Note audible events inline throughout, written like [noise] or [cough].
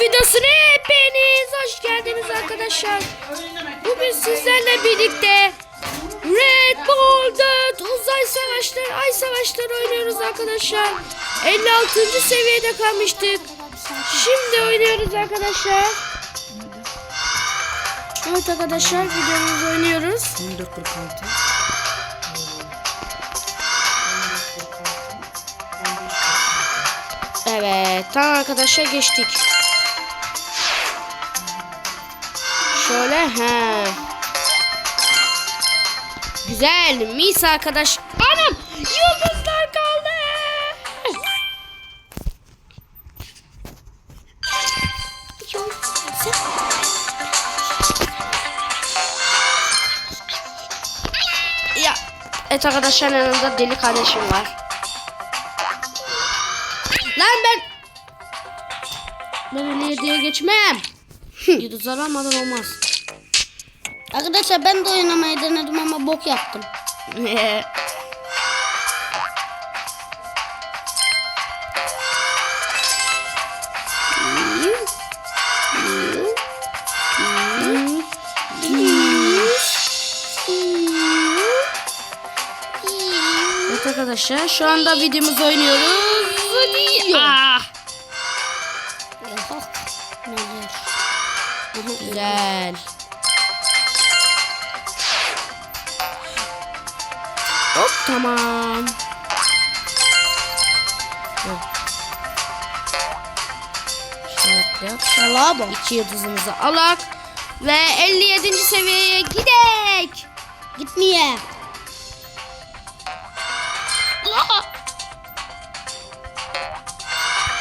videosuna hepiniz hoş geldiniz arkadaşlar. Bugün sizlerle birlikte Red Bull 4 uzay savaşları, ay savaşları oynuyoruz arkadaşlar. 56. seviyede kalmıştık. Şimdi oynuyoruz arkadaşlar. Evet arkadaşlar videomuzu oynuyoruz. 1446. Evet tamam arkadaşlar geçtik. Şöyle he. Güzel mis arkadaş. Anam yıldızlar kaldı. Ya evet arkadaşlar yanımda deli kardeşim var. Lan ben ben öyle diye geçmem. Yıldızlar almadan olmaz. Arkadaşlar ben de oynamayı denedim ama bok yaptım. evet arkadaşlar şu anda videomuzu oynuyoruz. Ah, güzel. Hop tamam. Bak. İki yıldızımızı alak ve 57. seviyeye gidek. Gitmeye.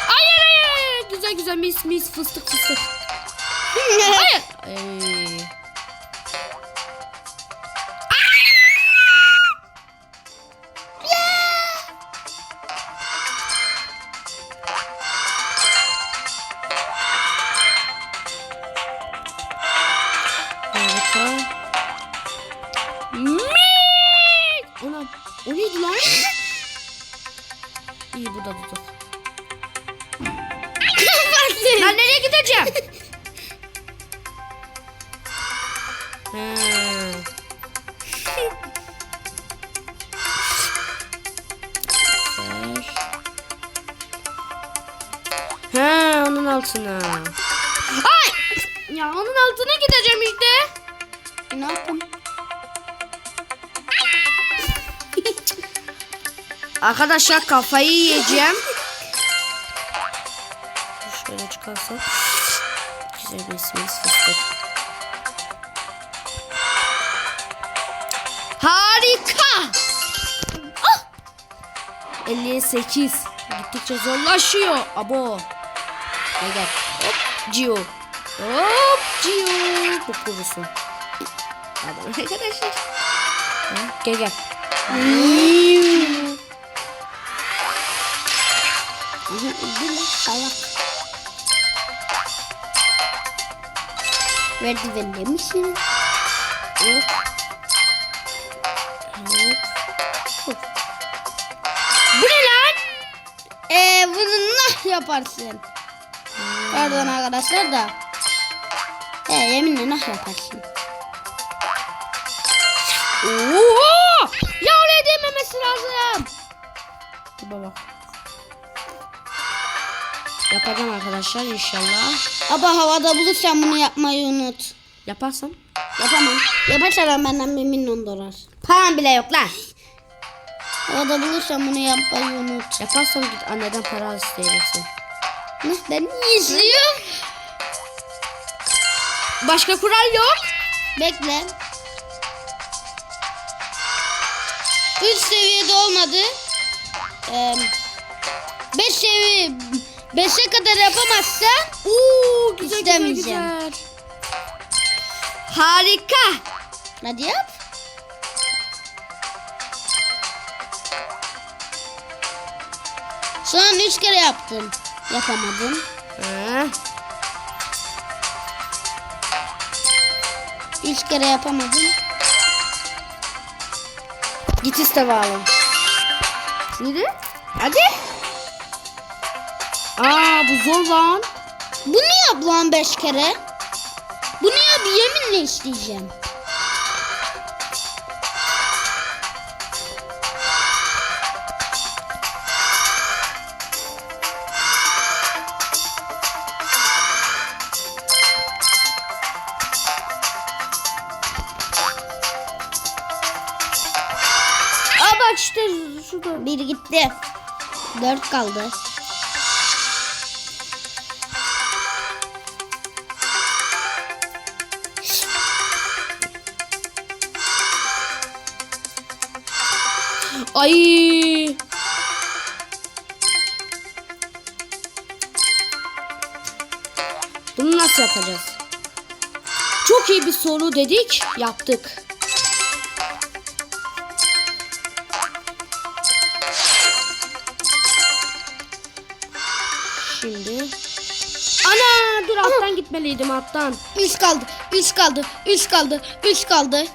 Hayır hayır hayır. Güzel güzel mis mis fıstık fıstık. Hayır. Ay. Altına. Ay! Ya onun altına gideceğim işte. ne yaptım? Arkadaşlar kafayı yiyeceğim. Şöyle çıkarsak. Güzel bir ismi fıstık. Harika. Ah! 58. Gittikçe zorlaşıyor. Abo. Gel gel. Hop. Cio. Hop. Cio. Bu kurusun. Adam arkadaşlar. Ha, Gel gel. Bil salak. Merdivenle misin? Hop. Hop. Bu ne lan? Eee bunu nah yaparsın. Pardon arkadaşlar da. He yeminle nah yaparsın. Oo! Ya oraya değmemesi lazım. Dur baba. Yapacağım arkadaşlar inşallah. Ama havada bulursan bunu yapmayı unut. Yaparsam. Yapamam. Yaparsan benden bir milyon dolar. Param bile yok lan. Havada bulursan bunu yapmayı unut. Yaparsam git anneden para isteyeceksin. Ben izliyorum? Başka kural yok. Bekle. 3 seviyede olmadı. 5 seviye 5'e kadar yapamazsan Oo güzel güzel. Harika. hadi yap. An 3 kere yaptım. Yapamadım. Ha. 3 kere yapamadım. Git iste bağlı. Neydi? Hadi. Aa bu zor lan. Bunu ablam beş kere. Bu niye bir yeminle isteyeceğim. İşte şurada. Bir gitti. Dört kaldı. Ay. Bunu nasıl yapacağız? Çok iyi bir soru dedik, yaptık. Şimdi Ana dur alttan gitmeliydim alttan. Üç kaldı. Üç kaldı. Üç kaldı. Üç kaldı.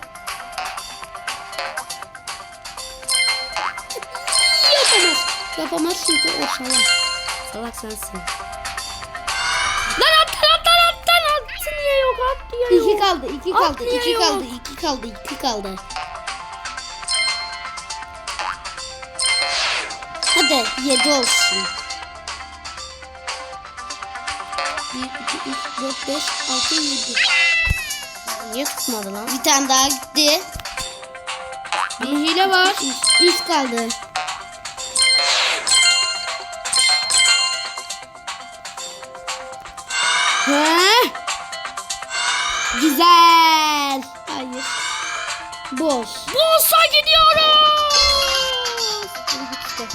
Yapamaz. Yapamaz çünkü o salak. Salak sensin. Lan alttan alttan alttan alttan niye yok at diye yok. İki kaldı. iki kaldı. Atlıyor iki yok. kaldı. iki kaldı. iki kaldı. Hadi yedi olsun. Bir, iki, üç, dört, beş, altı, yedi. Niye tutmadı lan? Bir tane daha gitti. Bir hile var. Üç, üç kaldı. He? Güzel. Hayır. Boş. Bulsa gidiyoruz.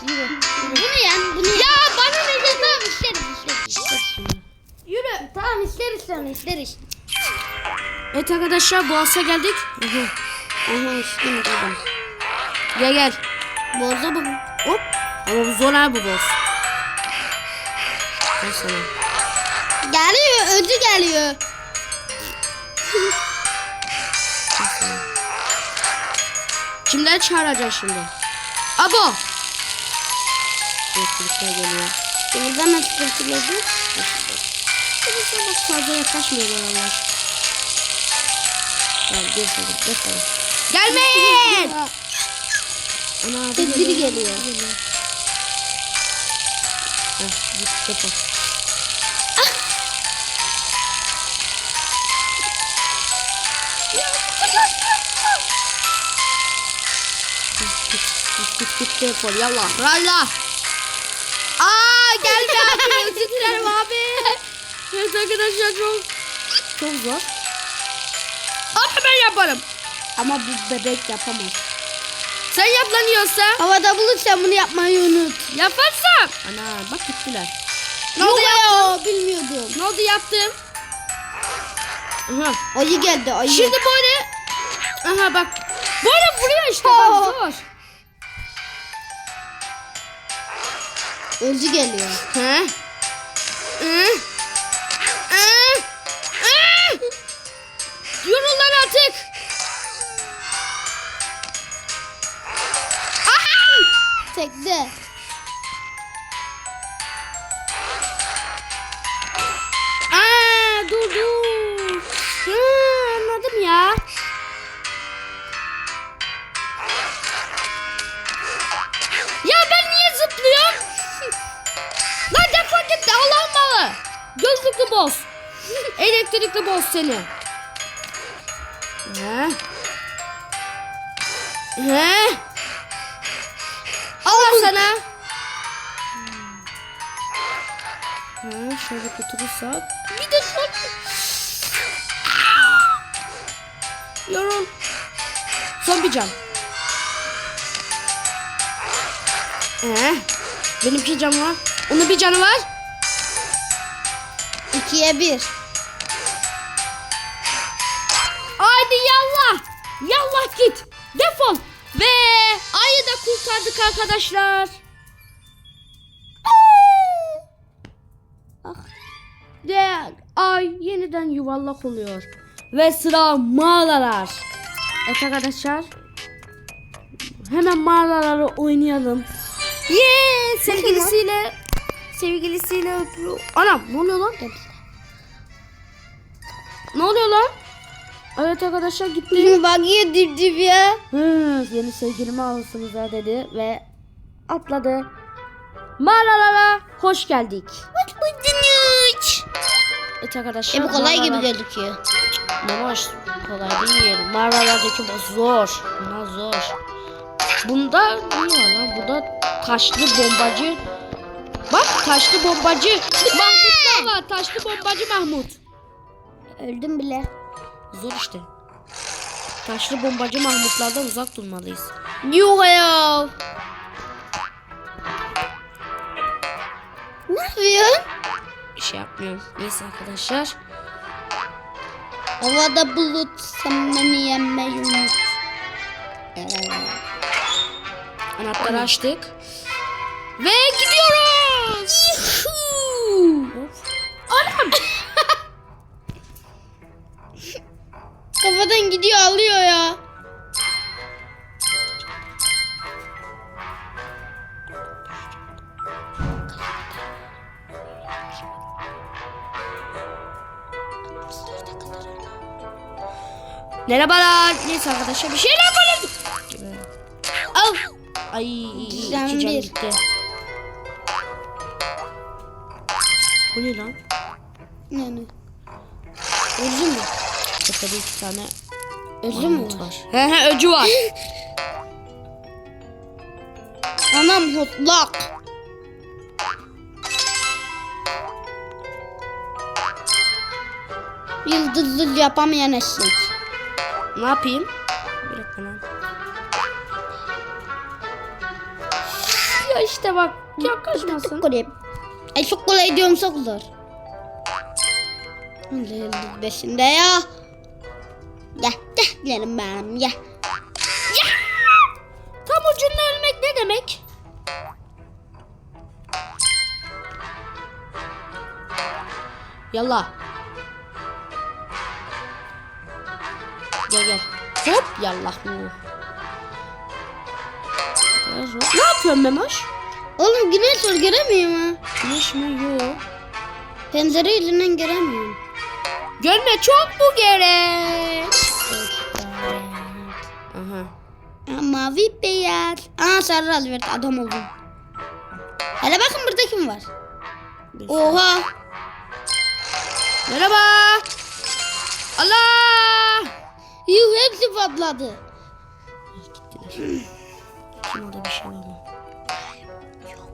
Yürü. Bunu yen. Bunu ya bana ne de tamam işleriz işleriz. Yürü. Tamam işleriz sonra işleriz. Evet arkadaşlar Boğaz'a geldik. Aha. İşte dedim. Gel gel. Boza bakın. Hop. Ama bu zor ha bu boss. Gel sana. Geliyor öcü geliyor. Kimleri çağıracağız şimdi? Abo. Elektrikler geliyor. Oradan nasıl kurtulacak? Arkadaşlar bak fazla yaklaşmıyorlar Allah aşkına. Gel gel sana gel sana. Gelmeyin. Ana Tek biri geliyor. Heh, git defol. Git git git git defol yallah rallah. Aa geldi abi özür dilerim abi. Evet arkadaşlar çok çok zor. Ama ben yaparım. Ama bu bebek yapamaz. Sen yap lan yiyorsa. Havada bulursan bunu yapmayı unut. Yaparsam. Ana bak gittiler. Ne Yok oldu ya? ya bilmiyordum. Ne oldu yaptım? Aha. Ayı geldi ayı. Şimdi böyle aha bak böyle vuruyor işte bak zor. Öcü geliyor. He? Hı? Hı? Hı? Yorul lan artık. Aha! Tekde. Gözlüklü boss. Elektrikli boss seni. He. He. Allah sana. Ha, şöyle götürürsek. Bir de şöyle. Yorul. Son bir can. Ee, benim bir canım var. Onun bir canı var. İkiye bir. Haydi yallah. Yallah git. Defol. Ve ayı da kurtardık arkadaşlar. Ah. Ve ay yeniden yuvarlak oluyor. Ve sıra mağaralar. Evet arkadaşlar. Hemen mağaraları oynayalım. Yeah, sevgilisiyle sevgilisiyle öpüyor. Anam ne oluyor lan? Ne oluyor lan? Evet arkadaşlar gitti. Bakıyor dip dip ya. Hı, yeni sevgilimi alırsınız ha dedi ve atladı. Mağaralara hoş geldik. Hoş buldunuz. Evet arkadaşlar. E bu kolay gibi mağaralar- gözüküyor. Yavaş kolay değil. Mağaralardaki bu zor. Bunlar zor. Bunda ne var lan? Burada taşlı bombacı. Bak taşlı bombacı. Mahmutlar var. Taşlı bombacı Mahmut. Öldüm bile. Zor işte. Taşlı bombacı Mahmutlardan uzak durmalıyız. Yok ya. Ne yapıyorsun? Bir şey yapmıyorum. Neyse arkadaşlar. Havada bulut sen beni yenmeyi unut. Anahtarı açtık. Ve gidiyor alıyor ya. Merhabalar. Neyse arkadaşlar bir şeyler böyle. Al. Ay bir. gitti. Bu ne lan? Yani. Özü mü? Tepede iki tane Özü mü var? He he öcü var. Anam hotlak. Yıldızlı yapamayan eşek. ne yapayım? Bir dakika lan. Ya işte bak yaklaşmasın. Kolay. Ay çok kolay diyorum çok zor. Yıldız beşinde ya. Gel gel gidelim benim gel. Tam ucunda ölmek ne demek? Yallah. Gel gel. Hop yallah hop. Ne yapıyorsun Memoş? Oğlum güneş var göremiyor mu? Güneş mi? Yok. Pencere yüzünden göremiyorum. Görme çok bu gerek. Mavi beyaz. Aa sarı lacivert adam oldum. Hele bakın burada kim var? Oha. Merhaba. Allah. Yuh hepsi patladı. Kim orada bir şey var mı? Yok.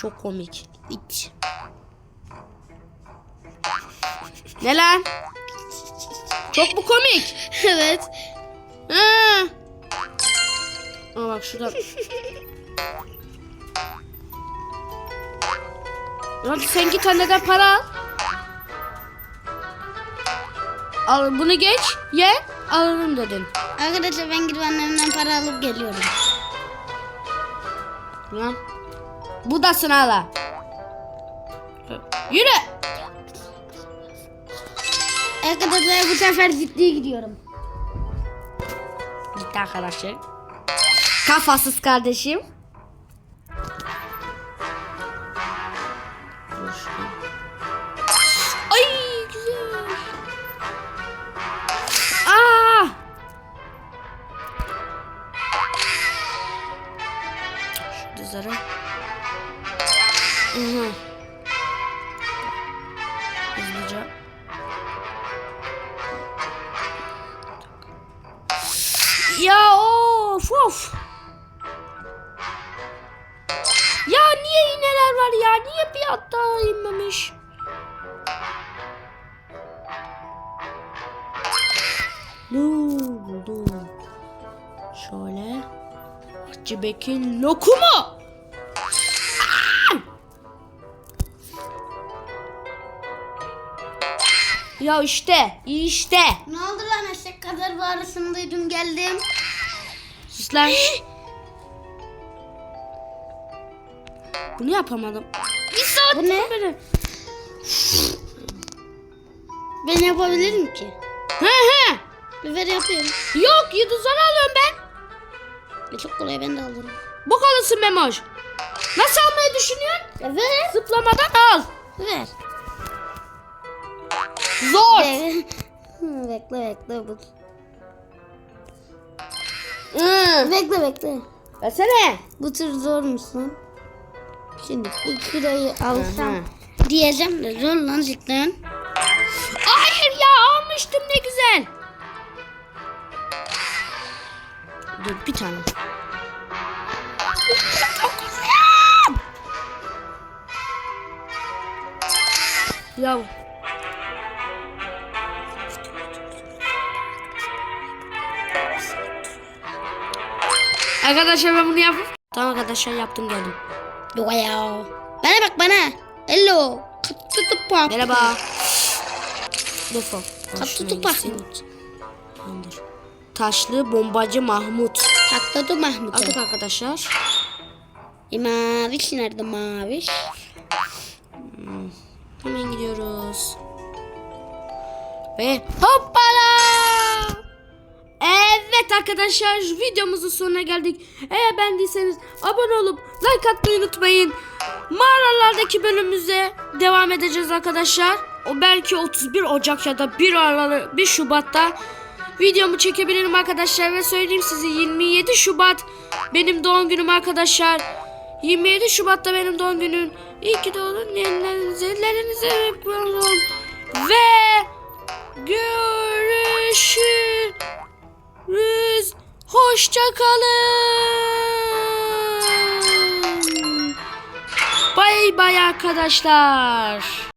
Çok komik. Hiç. Ne lan? Çok mu komik? [laughs] evet. Ha. Ama bak şuradan. Hadi sen git anneden para al. Al bunu geç. Ye. Alırım dedin. Arkadaşlar ben gidip annemden para alıp geliyorum. Lan. Bu da sınavla. Yürü. Arkadaşlar bu sefer ciddi gidiyorum. Gitti arkadaşlar. Kafasız kardeşim. Of. Ya niye iğneler var ya? Niye bir hatta inmemiş? Buldum? Şöyle. Cibeki lokumu. Aa! Ya işte, işte. Ne oldu lan eşek kadar bağırısını duydum geldim. Lan. Bunu yapamadım. Bir saat Bu ne? beri. Ben yapabilirim ki. He he. Biber yapayım. Yok yıldızları alıyorum ben. E, çok kolay ben de alırım. Bu kalırsın Memoş. Nasıl almayı düşünüyorsun? Ver. Zıplamadan al. Ver. Zor. [laughs] Bekle bekle. Bu. Hı. Bekle bekle. Versene. Bu tür zormuş lan. Şimdi bu kirayı alsam diyeceğim de zor lan cidden. Hayır ya almıştım ne güzel. Dur bir tane. Ya. Arkadaşlar ben bunu yapayım. Tamam arkadaşlar yaptım geldim. Yok ya. Bana bak bana. Hello. Katı tupak. Merhaba. Defol. Katı gitsin. Tamamdır. Taşlı bombacı Mahmut. Tatlı Mahmut. Aldık arkadaşlar. E, maviş nerede maviş? Hemen gidiyoruz. Ve hoppala! Evet arkadaşlar videomuzun sonuna geldik. Eğer beğendiyseniz abone olup like atmayı unutmayın. Mağaralardaki bölümümüze devam edeceğiz arkadaşlar. O belki 31 Ocak ya da 1 Aralık 1 Şubat'ta videomu çekebilirim arkadaşlar ve söyleyeyim size 27 Şubat benim doğum günüm arkadaşlar. 27 Şubat'ta benim doğum günüm. İyi ki doğdun yerlerinize, ellerinize. Ve görüşürüz. Hoşça kalın. Bay bay arkadaşlar.